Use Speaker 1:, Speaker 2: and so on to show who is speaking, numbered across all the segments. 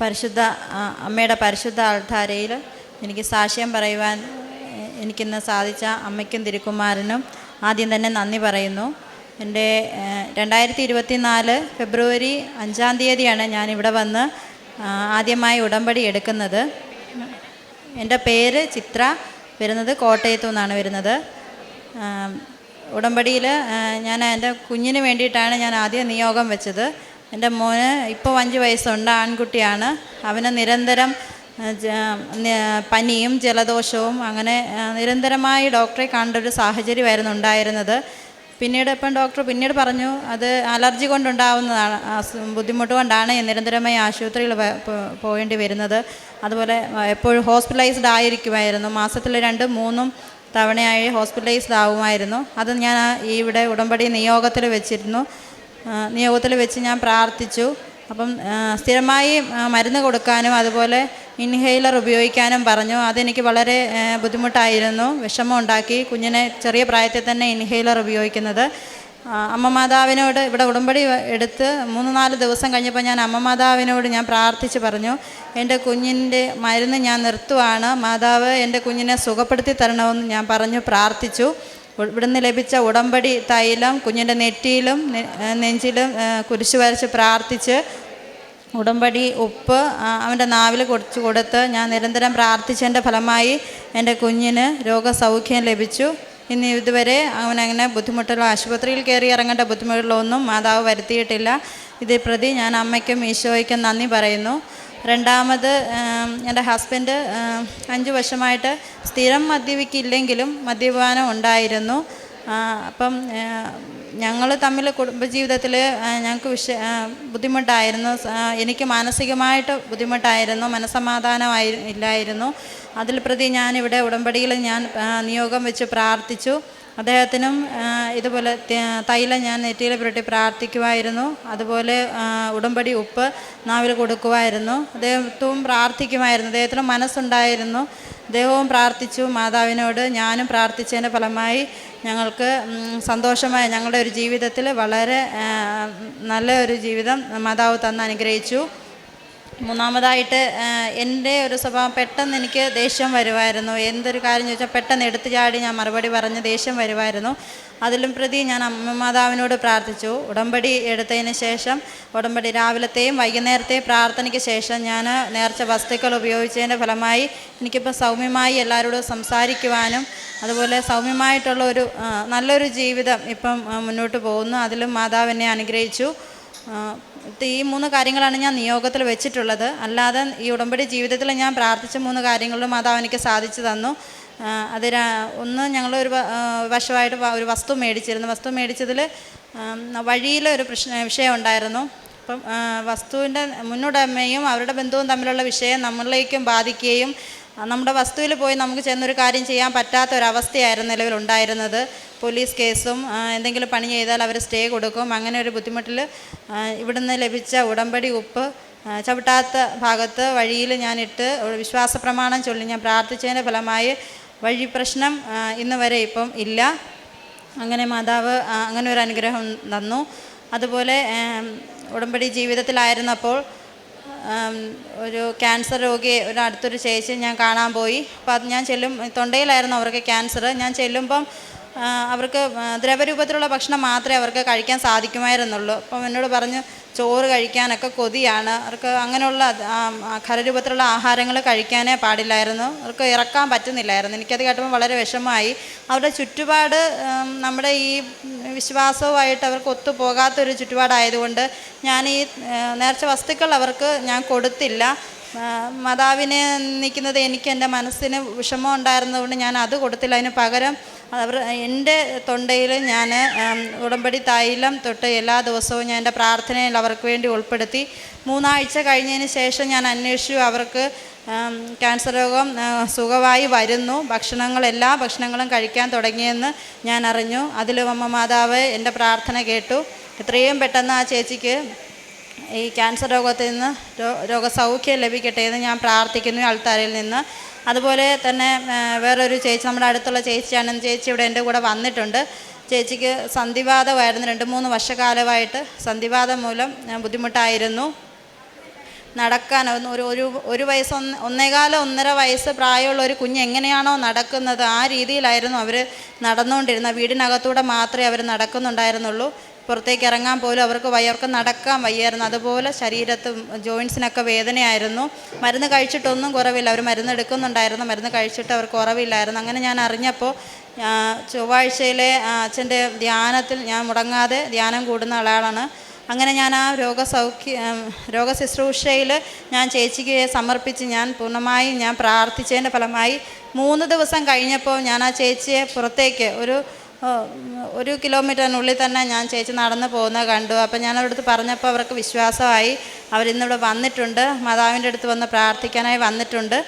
Speaker 1: പരിശുദ്ധ അമ്മയുടെ പരിശുദ്ധ ആൾധാരയിൽ എനിക്ക് സാക്ഷ്യം പറയുവാൻ എനിക്കിന്ന് സാധിച്ച അമ്മയ്ക്കും തിരുക്കുമാരനും ആദ്യം തന്നെ നന്ദി പറയുന്നു. എന്റെ രണ്ടായിരത്തി ഇരുപത്തി നാല് ഫെബ്രുവരി അഞ്ചാം തീയതിയാണ് ഇവിടെ വന്ന് ആദ്യമായി ഉടമ്പടി എടുക്കുന്നത്. എന്റെ പേര് ചിത്ര വരുന്നത് കോട്ടയത്തു നിന്നാണ് വരുന്നത്. ഉടമ്പടിയിൽ ഞാൻ എന്റെ കുഞ്ഞിന് വേണ്ടിയിട്ടാണ് ഞാൻ ആദ്യം നിയോഗം വെച്ചത്. എന്റെ മോന് ഇപ്പോൾ അഞ്ച് വയസ്സുണ്ട് ആൺകുട്ടിയാണ്. അവന് നിരന്തരം പനിയും ജലദോഷവും അങ്ങനെ നിരന്തരമായി ഡോക്ടറെ കാണേണ്ട ഒരു സാഹചര്യമായിരുന്നു ഉണ്ടായിരുന്നത്. പിന്നീട് ഇപ്പം ഡോക്ടർ പിന്നീട് പറഞ്ഞു അത് അലർജി കൊണ്ടുണ്ടാവുന്നതാണ് ബുദ്ധിമുട്ട് കൊണ്ടാണ് നിരന്തരമായി ആശുപത്രിയിൽ പോകേണ്ടി വരുന്നത്. അതുപോലെ എപ്പോഴും ഹോസ്പിറ്റലൈസ്ഡ് ആയിരിക്കുമായിരുന്നു. മാസത്തിൽ രണ്ടും മൂന്നും തവണയായി ഹോസ്പിറ്റലൈസ്ഡ് ആവുമായിരുന്നു. അത് ഞാൻ ഇവിടെ ഉടമ്പടി നിയോഗത്തിൽ വെച്ചിരുന്നു. നിയോഗത്തിൽ വെച്ച് ഞാൻ പ്രാർത്ഥിച്ചു. അപ്പം സ്ഥിരമായി മരുന്ന് കൊടുക്കാനും അതുപോലെ ഇൻഹെയിലർ ഉപയോഗിക്കാനും പറഞ്ഞു. അതെനിക്ക് വളരെ ബുദ്ധിമുട്ടായിരുന്നു. വിഷമം ഉണ്ടാക്കി കുഞ്ഞിനെ ചെറിയ പ്രായത്തിൽ തന്നെ ഇൻഹെയിലർ ഉപയോഗിക്കുന്നത്. അമ്മ മാതാവിനോട് ഇവിടെ ഉടമ്പടി എടുത്ത് മൂന്ന് നാല് ദിവസം കഴിഞ്ഞപ്പോൾ ഞാൻ അമ്മ മാതാവിനോട് ഞാൻ പ്രാർത്ഥിച്ച് പറഞ്ഞു എന്റെ കുഞ്ഞിന്റെ മരുന്ന് ഞാൻ നിർത്തുവാണ്. മാതാവ് എന്റെ കുഞ്ഞിനെ സുഖപ്പെടുത്തി തരണമെന്ന് ഞാൻ പറഞ്ഞു പ്രാർത്ഥിച്ചു. ഇവിടുന്ന് ലഭിച്ച ഉടമ്പടി തൈലം കുഞ്ഞിന്റെ നെറ്റിയിലും നെഞ്ചിലും കുരിശു വരച്ച് പ്രാർത്ഥിച്ച് ഉടമ്പടി ഉപ്പ് അവന്റെ നാവിൽ കൊടുത്തു കൊടുത്ത് ഞാൻ നിരന്തരം പ്രാർത്ഥിച്ചതിന്റെ ഫലമായി എന്റെ കുഞ്ഞിന് രോഗസൗഖ്യം ലഭിച്ചു. ഇന്ന് ഇതുവരെ അവനങ്ങനെ ബുദ്ധിമുട്ടുള്ള ആശുപത്രിയിൽ കയറി ഇറങ്ങേണ്ട ബുദ്ധിമുട്ടുകളൊന്നും മാതാവ് വരുത്തിയിട്ടില്ല. ഇതേ പ്രതി ഞാൻ അമ്മയ്ക്കും ഈശോയ്ക്കും നന്ദി പറയുന്നു. രണ്ടാമത് എന്റെ ഹസ്ബൻഡ് അഞ്ച് വർഷമായിട്ട് സ്ഥിരം മദ്യപിക്കില്ലെങ്കിലും മദ്യപാനം ഉണ്ടായിരുന്നു. അപ്പം ഞങ്ങൾ തമ്മിൽ കുടുംബജീവിതത്തിൽ ഞങ്ങൾക്ക് വിഷ ബുദ്ധിമുട്ടായിരുന്നു. എനിക്ക് മാനസികമായിട്ട് ബുദ്ധിമുട്ടായിരുന്നു മനസമാധാനമായി ഇല്ലായിരുന്നു. അതിൽ പ്രതി ഞാനിവിടെ ഉടമ്പടിയിൽ ഞാൻ നിയോഗം വെച്ച് പ്രാർത്ഥിച്ചു. അദ്ദേഹത്തിനും ഇതുപോലെ തൈലം ഞാൻ നെറ്റിയിൽ പുരട്ടി പ്രാർത്ഥിക്കുമായിരുന്നു. അതുപോലെ ഉടമ്പടി ഉപ്പ് നാവിൽ കൊടുക്കുമായിരുന്നു. അദ്ദേഹത്തും പ്രാർത്ഥിക്കുമായിരുന്നു. അദ്ദേഹത്തിന് മനസ്സുണ്ടായിരുന്നു. അദ്ദേഹവും പ്രാർത്ഥിച്ചു. മാതാവിനോട് ഞാനും പ്രാർത്ഥിച്ചതിന്റെ ഫലമായി ഞങ്ങൾക്ക് സന്തോഷമായി ഞങ്ങളുടെ ഒരു ജീവിതത്തിൽ വളരെ നല്ല ഒരു ജീവിതം മാതാവ് തന്ന് അനുഗ്രഹിച്ചു. മൂന്നാമതായിട്ട് എന്റെ ഒരു സ്വഭാവം പെട്ടെന്ന് എനിക്ക് ദേഷ്യം വരുമായിരുന്നു. എന്തൊരു കാര്യം ചോദിച്ചാൽ പെട്ടെന്ന് എടുത്തു ചാടി ഞാൻ മറുപടി പറഞ്ഞ് ദേഷ്യം വരുമായിരുന്നു. അതിലും പ്രതി ഞാൻ അമ്മമാതാവിനോട് പ്രാർത്ഥിച്ചു. ഉടമ്പടി എടുത്തതിന് ശേഷം ഉടമ്പടി രാവിലത്തെയും വൈകുന്നേരത്തെയും പ്രാർത്ഥനയ്ക്ക് ശേഷം ഞാൻ നേർച്ച വസ്തുക്കൾ ഉപയോഗിച്ചതിന്റെ ഫലമായി എനിക്കിപ്പോൾ സൗമ്യമായി എല്ലാവരോടും സംസാരിക്കുവാനും അതുപോലെ സൗമ്യമായിട്ടുള്ള ഒരു നല്ലൊരു ജീവിതം ഇപ്പം മുന്നോട്ട് പോകുന്നു. അതിലും മാതാവ് എന്നെ അനുഗ്രഹിച്ചു. ഈ മൂന്ന് കാര്യങ്ങളാണ് ഞാൻ നിയോഗത്തിൽ വെച്ചിട്ടുള്ളത്. അല്ലാതെ ഈ ഉടമ്പടി ജീവിതത്തിൽ ഞാൻ പ്രാർത്ഥിച്ച മൂന്ന് കാര്യങ്ങളിലും മാതാവ് എനിക്ക് സാധിച്ചു തന്നു. അത് ഒന്ന് ഞങ്ങൾ ഒരു വശമായിട്ട് ഒരു വസ്തു മേടിച്ചിരുന്നു. വസ്തു മേടിച്ചതിൽ വഴിയിൽ ഒരു പ്രശ്ന വിഷയം ഉണ്ടായിരുന്നു. അപ്പം വസ്തുവിന്റെ മുന്നുടമയും അവരുടെ ബന്ധുവും തമ്മിലുള്ള വിഷയം നമ്മളിലേക്കും ബാധിക്കുകയും നമ്മുടെ വസ്തുവിൽ പോയി നമുക്ക് ചെന്നൊരു കാര്യം ചെയ്യാൻ പറ്റാത്ത ഒരവസ്ഥയായിരുന്നു നിലവിലുണ്ടായിരുന്നത് പോലീസ് കേസും എന്തെങ്കിലും പണി ചെയ്താൽ അവർ സ്റ്റേ കൊടുക്കും. അങ്ങനെ ഒരു ബുദ്ധിമുട്ടിൽ ഇവിടുന്ന് ലഭിച്ച ഉടമ്പടി ഉപ്പ് ചവിട്ടാത്ത ഭാഗത്ത് വഴിയിൽ ഞാനിട്ട് ഒരു വിശ്വാസ പ്രമാണം ചൊല്ലി ഞാൻ പ്രാർത്ഥിച്ചതിന്റെ ഫലമായി വഴി പ്രശ്നം ഇന്ന് വരെ ഇപ്പം ഇല്ല. അങ്ങനെ മാതാവ് അങ്ങനെ ഒരു അനുഗ്രഹം തന്നു. അതുപോലെ ഉടമ്പടി ജീവിതത്തിലായിരുന്നപ്പോൾ ഒരു ക്യാൻസർ രോഗിയെ ഒരു അടുത്തൊരു ചേച്ചി ഞാൻ കാണാൻ പോയി. അപ്പോൾ അത് ഞാൻ ചെല്ലും തൊണ്ടയിലായിരുന്നു അവർക്ക് ക്യാൻസർ ഞാൻ ചെല്ലുമ്പം അവർക്ക് ദ്രവരൂപത്തിലുള്ള ഭക്ഷണം മാത്രമേ അവർക്ക് കഴിക്കാൻ സാധിക്കുമായിരുന്നുള്ളൂ. അപ്പം എന്നോട് പറഞ്ഞു ചോറ് കഴിക്കാനൊക്കെ കൊതിയാണ്. അവർക്ക് അങ്ങനെയുള്ള ഖരരൂപത്തിലുള്ള ആഹാരങ്ങൾ കഴിക്കാനേ പാടില്ലായിരുന്നു. അവർക്ക് ഇറക്കാൻ പറ്റുന്നില്ലായിരുന്നു. എനിക്കത് കേട്ടപ്പോൾ വളരെ വിഷമമായി. അവരുടെ ചുറ്റുപാട് നമ്മുടെ ഈ വിശ്വാസവുമായിട്ട് അവർക്ക് ഒത്തുപോകാത്തൊരു ചുറ്റുപാടായതുകൊണ്ട് ഞാൻ ഈ നേർച്ച വസ്തുക്കൾ അവർക്ക് ഞാൻ കൊടുത്തില്ല. മാതാവിനെ നിൽക്കുന്നത് എനിക്ക് എന്റെ മനസ്സിന് വിഷമം ഉണ്ടായിരുന്നതുകൊണ്ട് ഞാൻ അത് കൊടുത്തില്ല. അതിന് പകരം അവർ എന്റെ തൊണ്ടയിൽ ഞാൻ ഉടമ്പടി തൈലം തൊട്ട് എല്ലാ ദിവസവും ഞാൻ എന്റെ പ്രാർത്ഥനയിൽ അവർക്ക് വേണ്ടി ഉൾപ്പെടുത്തി. മൂന്നാഴ്ച കഴിഞ്ഞതിന് ശേഷം ഞാൻ അന്വേഷിച്ചു അവർക്ക് ക്യാൻസർ രോഗം സുഖമായി വരുന്നു. ഭക്ഷണങ്ങൾ എല്ലാ ഭക്ഷണങ്ങളും കഴിക്കാൻ തുടങ്ങിയെന്ന് ഞാൻ അറിഞ്ഞു. അതിലും അമ്മ മാതാവ് എന്റെ പ്രാർത്ഥന കേട്ടു. എത്രയും പെട്ടെന്ന് ആ ചേച്ചിക്ക് ഈ ക്യാൻസർ രോഗത്തിൽ നിന്ന് രോഗസൗഖ്യം ലഭിക്കട്ടെ എന്ന് ഞാൻ പ്രാർത്ഥിക്കുന്നു ആൾത്താരിൽ നിന്ന്. അതുപോലെ തന്നെ വേറൊരു ചേച്ചി നമ്മുടെ അടുത്തുള്ള ചേച്ചിയാണ് ചേച്ചി ഇവിടെ എന്റെ കൂടെ വന്നിട്ടുണ്ട്. ചേച്ചിക്ക് സന്ധിവാതമായിരുന്നു രണ്ട് മൂന്ന് വർഷക്കാലമായിട്ട് സന്ധിവാദം മൂലം ഞാൻ ബുദ്ധിമുട്ടായിരുന്നു. നടക്കാൻ ഒരു ഒരു ഒരു വയസ്സ് ഒന്ന് ഒന്നേകാല ഒന്നര വയസ്സ് പ്രായമുള്ള ഒരു കുഞ്ഞ് എങ്ങനെയാണോ നടക്കുന്നത് ആ രീതിയിലായിരുന്നു അവർ നടന്നുകൊണ്ടിരുന്നത്. വീടിനകത്തൂടെ മാത്രമേ അവർ നടക്കുന്നുണ്ടായിരുന്നുള്ളൂ. പുറത്തേക്ക് ഇറങ്ങാൻ പോലും അവർക്ക് വയർക്ക് നടക്കാൻ വയ്യായിരുന്നു. അതുപോലെ ശരീരത്ത് ജോയിൻസിനൊക്കെ വേദനയായിരുന്നു. മരുന്ന് കഴിച്ചിട്ടൊന്നും കുറവില്ല. അവർ മരുന്ന് എടുക്കുന്നുണ്ടായിരുന്നു. മരുന്ന് കഴിച്ചിട്ട് അവർക്ക് കുറവില്ലായിരുന്നു. അങ്ങനെ ഞാൻ അറിഞ്ഞപ്പോൾ ചൊവ്വാഴ്ചയിലെ അച്ഛന്റെ ധ്യാനത്തിൽ ഞാൻ മുടങ്ങാതെ ധ്യാനം കൂടുന്ന ആളാണ്. അങ്ങനെ ഞാൻ ആ രോഗസൗഖ്യ രോഗശുശ്രൂഷയിൽ ഞാൻ ചേച്ചിക്ക് സമർപ്പിച്ച് ഞാൻ പൂർണമായും ഞാൻ പ്രാർത്ഥിച്ചതിന്റെ ഫലമായി മൂന്ന് ദിവസം കഴിഞ്ഞപ്പോൾ ഞാൻ ആ ചേച്ചിയെ പുറത്തേക്ക് ഒരു ഒരു കിലോമീറ്ററിനുള്ളിൽ തന്നെ ഞാൻ ചേച്ചി നടന്നു പോകുന്നത് കണ്ടു. അപ്പോൾ ഞാൻ അവിടുത്തെ പറഞ്ഞപ്പോൾ അവർക്ക് വിശ്വാസമായി. അവരിന്നിവിടെ വന്നിട്ടുണ്ട്. മാതാവിന്റെ അടുത്ത് വന്ന് പ്രാർത്ഥിക്കാനായി വന്നിട്ടുണ്ട്.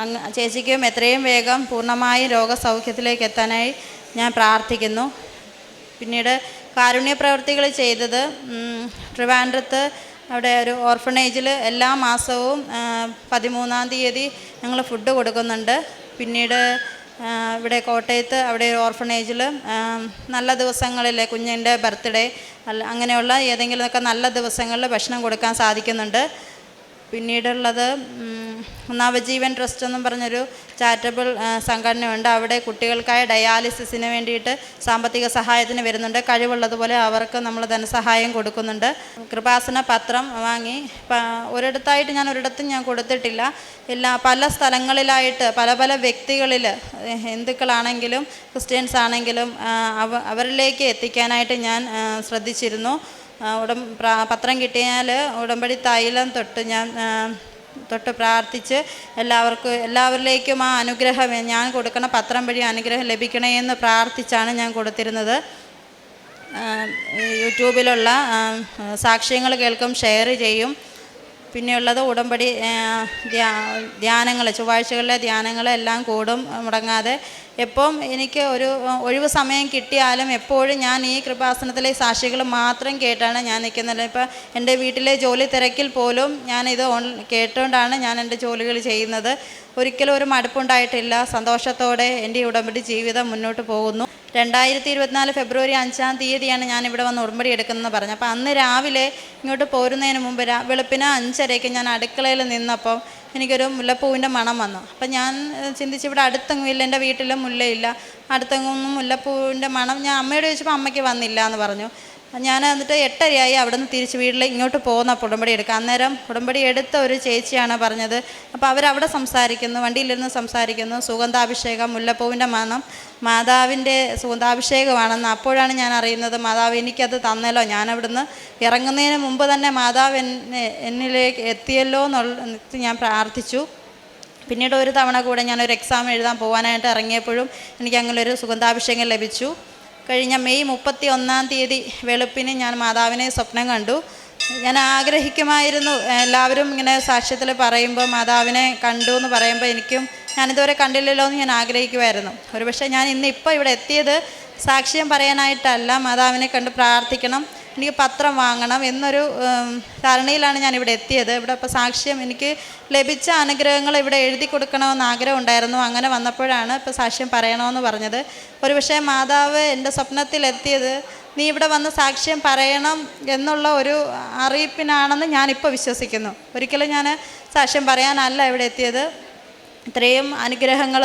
Speaker 1: അങ്ങ് ചേച്ചിക്കും എത്രയും വേഗം പൂർണമായി രോഗസൗഖ്യത്തിലേക്ക് എത്താനായി ഞാൻ പ്രാർത്ഥിക്കുന്നു. പിന്നീട് കാരുണ്യ പ്രവൃത്തികൾ ചെയ്തത് ട്രിവാൻഡ്രത്ത് അവിടെ ഒരു ഓർഫണേജിൽ എല്ലാ മാസവും പതിമൂന്നാം തീയതി ഞങ്ങൾ ഫുഡ് കൊടുക്കുന്നുണ്ട്. പിന്നീട് ഇവിടെ കോട്ടയത്ത് അവിടെ ഓർഫണേജിൽ നല്ല ദിവസങ്ങളിൽ കുഞ്ഞിന്റെ ബർത്ത്ഡേ അങ്ങനെയുള്ള ഏതെങ്കിലുമൊക്കെ നല്ല ദിവസങ്ങളിൽ ഭക്ഷണം കൊടുക്കാൻ സാധിക്കുന്നുണ്ട്. പിന്നീടുള്ളത് നവജീവൻ ട്രസ്റ്റ് എന്നും പറഞ്ഞൊരു ചാരിറ്റബിൾ സംഘടനയുണ്ട്. അവിടെ കുട്ടികൾക്കായ ഡയാലിസിസിന് വേണ്ടിയിട്ട് സാമ്പത്തിക സഹായത്തിന് വരുന്നുണ്ട്. കഴിവുള്ളതുപോലെ അവർക്ക് നമ്മൾ ധനസഹായം കൊടുക്കുന്നുണ്ട്. കൃപാസന പത്രം വാങ്ങി ഒരിടത്തായിട്ട് ഞാൻ ഒരിടത്തും ഞാൻ കൊടുത്തിട്ടില്ല. എല്ലാ പല സ്ഥലങ്ങളിലായിട്ട് പല പല വ്യക്തികളിൽ ഹിന്ദുക്കളാണെങ്കിലും ക്രിസ്ത്യൻസ് ആണെങ്കിലും അവരിലേക്ക് എത്തിക്കാനായിട്ട് ഞാൻ ശ്രദ്ധിച്ചിരുന്നു. ഉടം പത്രം കിട്ടിയാൽ ഉടമ്പടി തൈലം തൊട്ട് ഞാൻ തൊട്ട് പ്രാർത്ഥിച്ച് എല്ലാവർക്കും എല്ലാവരിലേക്കും ആ അനുഗ്രഹം ഞാൻ കൊടുക്കണ പത്രം വഴി അനുഗ്രഹം ലഭിക്കണേ എന്ന് പ്രാർത്ഥിച്ചാണ് ഞാൻ കൊടുത്തിരുന്നത്. യൂട്യൂബിലുള്ള സാക്ഷ്യങ്ങൾ കേൾക്കും ഷെയർ ചെയ്യും. പിന്നെയുള്ളത് ഉടമ്പടി ധ്യാനങ്ങൾ ചൊവ്വാഴ്ചകളിലെ ധ്യാനങ്ങളെല്ലാം കൂടും മുടങ്ങാതെ. എപ്പം എനിക്ക് ഒരു ഒഴിവ് സമയം കിട്ടിയാലും എപ്പോഴും ഞാൻ ഈ കൃപാസനത്തിലെ സാക്ഷികൾ മാത്രം കേട്ടാണ് ഞാൻ നിൽക്കുന്നത്. ഇപ്പം എന്റെ വീട്ടിലെ ജോലി തിരക്കിൽ പോലും ഞാനിത് ഓൺ കേട്ടുകൊണ്ടാണ് ഞാൻ എന്റെ ജോലികൾ ചെയ്യുന്നത്. ഒരിക്കലും ഒരു മടുപ്പുണ്ടായിട്ടില്ല. സന്തോഷത്തോടെ എന്റെ ഉടമ്പടി ജീവിതം മുന്നോട്ട് പോകുന്നു. രണ്ടായിരത്തി ഇരുപത്തിനാല് ഫെബ്രുവരി അഞ്ചാം തീയതിയാണ് ഞാൻ ഇവിടെ വന്ന് ഉടമ്പടി എടുക്കുന്നതെന്ന് പറഞ്ഞു അപ്പോൾ അന്ന് രാവിലെ ഇങ്ങോട്ട് പോരുന്നതിന് മുമ്പ് രാ വെളുപ്പിന് അഞ്ചരയ്ക്ക് ഞാൻ അടുക്കളയിൽ നിന്നപ്പോൾ എനിക്കൊരു മുല്ലപ്പൂവിന്റെ മണം വന്നു. അപ്പം ഞാൻ ചിന്തിച്ച് ഇവിടെ അടുത്തെങ്ങും ഇല്ല എന്റെ വീട്ടിലും മുല്ലയില്ല. അടുത്തെങ്ങും മുല്ലപ്പൂവിന്റെ മണം ഞാൻ അമ്മയോട് ചോദിച്ചപ്പോൾ അമ്മയ്ക്ക് വന്നില്ല എന്ന് പറഞ്ഞു. ഞാൻ എന്നിട്ട് എട്ടരയായി അവിടെ നിന്ന് തിരിച്ച് വീട്ടിൽ ഇങ്ങോട്ട് പോകുന്ന ഉടമ്പടി എടുക്കുക അന്നേരം ഉടമ്പടി എടുത്ത ഒരു ചേച്ചിയാണ് പറഞ്ഞത്. അപ്പോൾ അവരവിടെ സംസാരിക്കുന്നു വണ്ടിയിലിരുന്ന് സംസാരിക്കുന്നു. സുഗന്ധാഭിഷേകം മുല്ലപ്പൂവിന്റെ മണം മാതാവിന്റെ സുഗന്ധാഭിഷേകമാണെന്ന് അപ്പോഴാണ് ഞാൻ അറിയുന്നത്. മാതാവ് എനിക്കത് തന്നല്ലോ. ഞാൻ അവിടുന്ന് ഇറങ്ങുന്നതിന് മുമ്പ് തന്നെ മാതാവ് എന്നെ എന്നിലേക്ക് എത്തിയല്ലോ എന്നുള്ള ഞാൻ പ്രാർത്ഥിച്ചു. പിന്നീട് ഒരു തവണ കൂടെ ഞാനൊരു എക്സാം എഴുതാൻ പോകാനായിട്ട് ഇറങ്ങിയപ്പോഴും എനിക്ക് അങ്ങനെ ഒരു സുഗന്ധാഭിഷേകം ലഭിച്ചു. കഴിഞ്ഞ മെയ് മുപ്പത്തി ഒന്നാം തീയതി വെളുപ്പിന് ഞാൻ മാതാവിനെ സ്വപ്നം കണ്ടു. ഞാൻ ആഗ്രഹിക്കുമായിരുന്നു എല്ലാവരും ഇങ്ങനെ സാക്ഷ്യത്തിൽ പറയുമ്പോൾ മാതാവിനെ കണ്ടു എന്ന് പറയുമ്പോൾ എനിക്കും ഞാനിതുവരെ കണ്ടില്ലല്ലോ എന്ന് ഞാൻ ആഗ്രഹിക്കുമായിരുന്നു. ഒരുപക്ഷെ ഞാൻ ഇന്ന് ഇപ്പോൾ ഇവിടെ എത്തിയത് സാക്ഷ്യം പറയാനായിട്ടല്ല മാതാവിനെ കണ്ട് പ്രാർത്ഥിക്കണം. എനിക്ക് പത്രം വാങ്ങണം എന്നൊരു ധാരണയിലാണ് ഞാൻ ഇവിടെ എത്തിയത്. ഇവിടെ ഇപ്പോൾ സാക്ഷ്യം എനിക്ക് ലഭിച്ച അനുഗ്രഹങ്ങൾ ഇവിടെ എഴുതി കൊടുക്കണമെന്ന് ആഗ്രഹം ഉണ്ടായിരുന്നു. അങ്ങനെ വന്നപ്പോഴാണ് ഇപ്പോൾ സാക്ഷ്യം പറയണമെന്ന് പറഞ്ഞത്. ഒരുപക്ഷെ മാതാവ് എന്റെ സ്വപ്നത്തിൽ എത്തിയത് നീ ഇവിടെ വന്ന് സാക്ഷ്യം പറയണം എന്നുള്ള ഒരു അറിയിപ്പിനാണെന്ന് ഞാനിപ്പോൾ വിശ്വസിക്കുന്നു. ഒരിക്കലും ഞാൻ സാക്ഷ്യം പറയാനല്ല ഇവിടെ എത്തിയത്. ഇത്രയും അനുഗ്രഹങ്ങൾ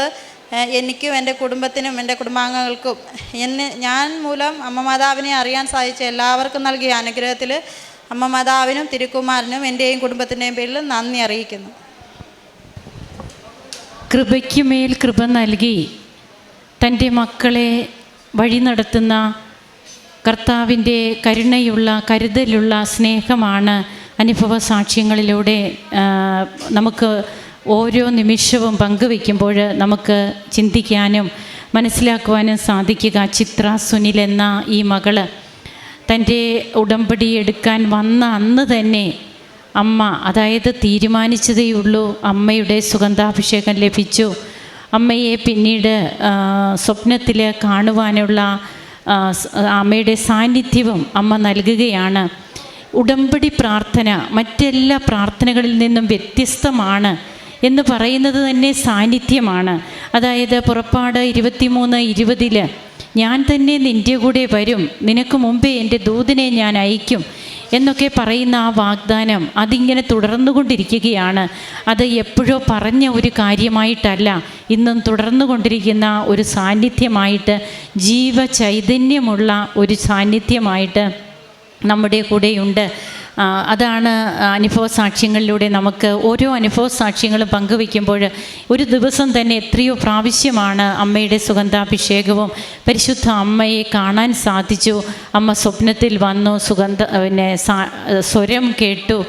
Speaker 1: എനിക്കും എന്റെ കുടുംബത്തിനും എന്റെ കുടുംബാംഗങ്ങൾക്കും എന്നെ ഞാൻ മൂലം അമ്മ മാതാവിനെ അറിയാൻ സാധിച്ച എല്ലാവർക്കും നൽകിയ അനുഗ്രഹത്തിൽ അമ്മ മാതാവിനും തിരുക്കുമാരനും എന്റെയും കുടുംബത്തിന്റെയും പേരിൽ നന്ദി അറിയിക്കുന്നു.
Speaker 2: കൃപയ്ക്കുമേൽ കൃപ നൽകി തന്റെ മക്കളെ വഴി നടത്തുന്ന കർത്താവിന്റെ കരുണയുള്ള കരുതലുള്ള സ്നേഹമാണ് അനുഭവ സാക്ഷ്യങ്ങളിലൂടെ നമുക്ക് ഓരോ നിമിഷവും പങ്കുവെക്കുമ്പോൾ നമുക്ക് ചിന്തിക്കാനും മനസ്സിലാക്കുവാനും സാധിക്കുക. ചിത്ര സുനിൽ എന്ന ഈ മകൾ തന്റെ ഉടമ്പടി എടുക്കാൻ വന്ന അന്ന് തന്നെ അമ്മ അതായത് തീരുമാനിച്ചതേ ഉള്ളൂ അമ്മയുടെ സുഗന്ധാഭിഷേകം ലഭിച്ചു. അമ്മയെ പിന്നീട് സ്വപ്നത്തിൽ കാണുവാനുള്ള അമ്മയുടെ സാന്നിധ്യവും അമ്മ നൽകുകയാണ്. ഉടമ്പടി പ്രാർത്ഥന മറ്റെല്ലാ പ്രാർത്ഥനകളിൽ നിന്നും വ്യത്യസ്തമാണ്. എന്ന് പറയുന്നത് തന്നെ സാന്നിധ്യമാണ്. അതായത് പുറപ്പാട് ഇരുപത്തിമൂന്ന് ഇരുപതിൽ ഞാൻ തന്നെ നിന്റെ കൂടെ വരും. നിനക്ക് മുമ്പേ എന്റെ ദൂതിനെ ഞാൻ അയക്കും എന്നൊക്കെ പറയുന്ന ആ വാഗ്ദാനം അതിങ്ങനെ തുടർന്നുകൊണ്ടിരിക്കുകയാണ്. അത് എപ്പോഴോ പറഞ്ഞ ഒരു കാര്യമായിട്ടല്ല ഇന്നും തുടർന്നുകൊണ്ടിരിക്കുന്ന ഒരു സാന്നിധ്യമായിട്ട് ജീവചൈതന്യമുള്ള ഒരു സാന്നിധ്യമായിട്ട് നമ്മുടെ കൂടെയുണ്ട്. അതാണ് അനുഭവ സാക്ഷ്യങ്ങളിലൂടെ നമുക്ക് ഓരോ അനുഭവ സാക്ഷ്യങ്ങളും പങ്കുവയ്ക്കുമ്പോൾ ഒരു ദിവസം തന്നെ എത്രയോ പ്രാവശ്യമാണ് അമ്മയുടെ സുഗന്ധാഭിഷേകവും പരിശുദ്ധ അമ്മയെ കാണാൻ സാധിച്ചു. അമ്മ സ്വപ്നത്തിൽ വന്നു സുഗന്ധ പിന്നെ സ്വരം കേട്ടു.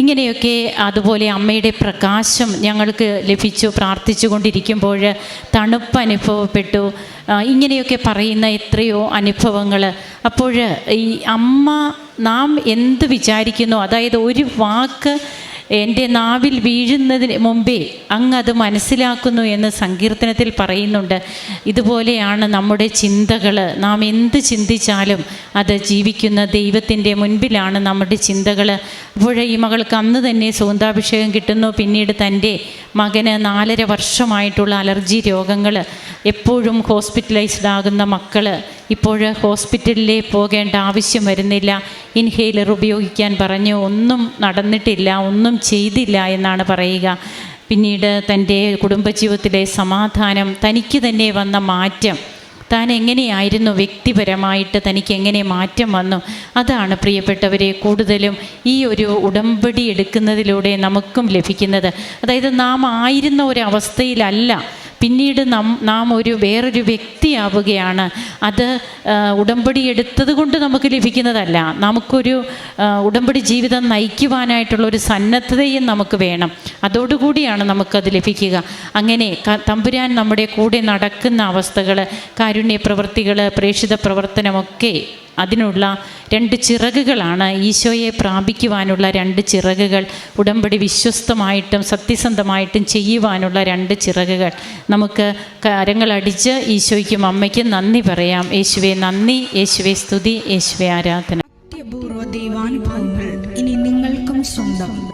Speaker 2: ഇങ്ങനെയൊക്കെ അതുപോലെ അമ്മയുടെ പ്രകാശം ഞങ്ങൾക്ക് ലഭിച്ചു പ്രാർത്ഥിച്ചു കൊണ്ടിരിക്കുമ്പോൾ തണുപ്പ് അനുഭവപ്പെട്ടു. ഇങ്ങനെയൊക്കെ പറയുന്ന എത്രയോ അനുഭവങ്ങൾ. അപ്പോൾ ഈ അമ്മ നാം എന്ത് വിചാരിക്കുന്നു? അതായത് ഒരു വാക്ക് എന്റെ നാവിൽ വീഴുന്നതിന് മുമ്പേ അങ്ങ് അത് മനസ്സിലാക്കുന്നു എന്ന് സങ്കീർത്തനത്തിൽ പറയുന്നുണ്ട്. ഇതുപോലെയാണ് നമ്മുടെ ചിന്തകൾ നാം എന്ത് ചിന്തിച്ചാലും അത് ജീവിക്കുന്ന ദൈവത്തിന്റെ മുൻപിലാണ് നമ്മുടെ ചിന്തകൾ അപ്പോൾ ഈ മകൾക്ക് അന്ന് തന്നെ സുഗന്ധാഭിഷേകം കിട്ടുന്നു. പിന്നീട് തന്റെ മകന് നാലര വർഷമായിട്ടുള്ള അലർജി രോഗങ്ങൾ എപ്പോഴും ഹോസ്പിറ്റലൈസ്ഡ് ആകുന്ന മക്കൾ ഇപ്പോൾ ഹോസ്പിറ്റലിലേ പോകേണ്ട ആവശ്യം വരുന്നില്ല. ഇൻഹെയിലർ ഉപയോഗിക്കാൻ പറഞ്ഞു. ഒന്നും നടന്നിട്ടില്ല. ഒന്നും ചെയ്തില്ല എന്നാണ് പറയുക. പിന്നീട് തന്റെ കുടുംബജീവിതത്തിലെ സമാധാനം തനിക്ക് തന്നെ വന്ന മാറ്റം. താൻ എങ്ങനെയായിരുന്നു? വ്യക്തിപരമായിട്ട് തനിക്ക് എങ്ങനെ മാറ്റം വന്നു? അതാണ് പ്രിയപ്പെട്ടവരെ കൂടുതലും ഈ ഒരു ഉടമ്പടി എടുക്കുന്നതിലൂടെ നമുക്കും ലഭിക്കുന്നത്. അതായത് നാം ആയിരുന്ന ഒരവസ്ഥയിലല്ല. പിന്നീട് നാം നാം ഒരു വേറൊരു വ്യക്തിയാവുകയാണ്. അത് ഉടമ്പടി എടുത്തത് കൊണ്ട് നമുക്ക് ലഭിക്കുന്നതല്ല. നമുക്കൊരു ഉടമ്പടി ജീവിതം നയിക്കുവാനായിട്ടുള്ള ഒരു സന്നദ്ധതയും നമുക്ക് വേണം. അതോടുകൂടിയാണ് നമുക്കത് ലഭിക്കുക. അങ്ങനെ തമ്പുരാൻ നമ്മുടെ കൂടെ നടക്കുന്ന അവസ്ഥകൾ കാരുണ്യ പ്രവൃത്തികൾ പ്രേക്ഷിത പ്രവർത്തനമൊക്കെ അതിനുള്ള രണ്ട് ചിറകുകളാണ് ഈശോയെ പ്രാപിക്കുവാനുള്ള രണ്ട് ചിറകുകൾ. ഉടമ്പടി വിശ്വസ്തമായിട്ടും സത്യസന്ധമായിട്ടും ചെയ്യുവാനുള്ള രണ്ട് ചിറകുകൾ. നമുക്ക് കരങ്ങളടിച്ച് ഈശോയ്ക്കും അമ്മയ്ക്കും നന്ദി പറയാം. യേശുവെ നന്ദി. യേശുവെ സ്തുതി. യേശുവെ ആരാധന.
Speaker 3: ദൈവാനുഭവങ്ങൾ ഇനി നിങ്ങൾക്കും സ്വന്തം.